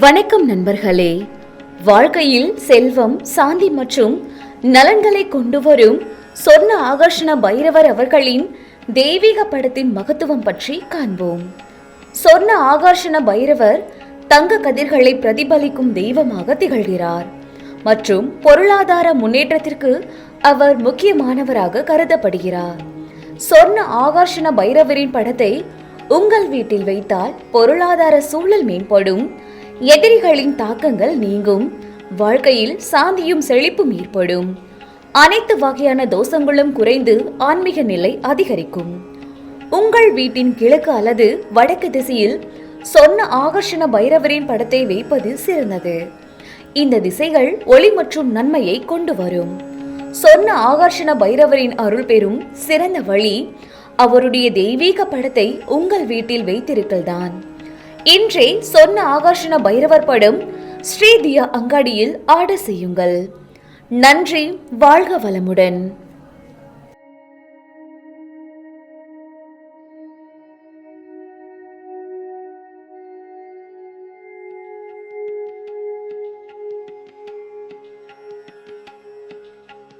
வணக்கம் நண்பர்களே. வாழ்க்கையில் செல்வம் சாந்தி மற்றும் நலன்களை கொண்டு வரும் சொர்ண ஆகர்ஷண பைரவர் அவர்களின் தெய்வீக படத்தின் மகத்துவம் பற்றி காண்போம். சொர்ண ஆகர்ஷண பைரவர் தங்க கதிர்களை பிரதிபலிக்கும் தெய்வமாக திகழ்கிறார். மற்றும் பொருளாதார முன்னேற்றத்திற்கு அவர் முக்கியமானவராக கருதப்படுகிறார். சொர்ண ஆகர்ஷண பைரவரின் படத்தை உங்கள் வீட்டில் வைத்தால் பொருளாதார சூழல் மேம்படும். எதிரிகளின் தாக்கங்கள் நீங்கும். வாழ்க்கையில் சாந்தியும் செழிப்பும் ஏற்படும். அனைத்து வகையான தோஷங்களும் குறைந்து ஆன்மீக நிலை அதிகரிக்கும். உங்கள் வீட்டின் கிழக்கு அல்லது வடக்கு திசையில் சொன்ன ஆகர்ஷண பைரவரின் படத்தை வைப்பது சிறந்தது. இந்த திசைகள் ஒளி மற்றும் நன்மையை கொண்டு வரும். சொன்ன ஆகர்ஷண பைரவரின் அருள் பெறும் சிறந்த வழி அவருடைய தெய்வீக படத்தை உங்கள் வீட்டில் வைத்திருக்கல்தான். இன்றே சொன்ன ஆகர்ஷண பைரவர் படம் ஸ்ரீதியா அங்காடியில் ஆர்டர் செய்யுங்கள். நன்றி வாழ்க வளமுடன்.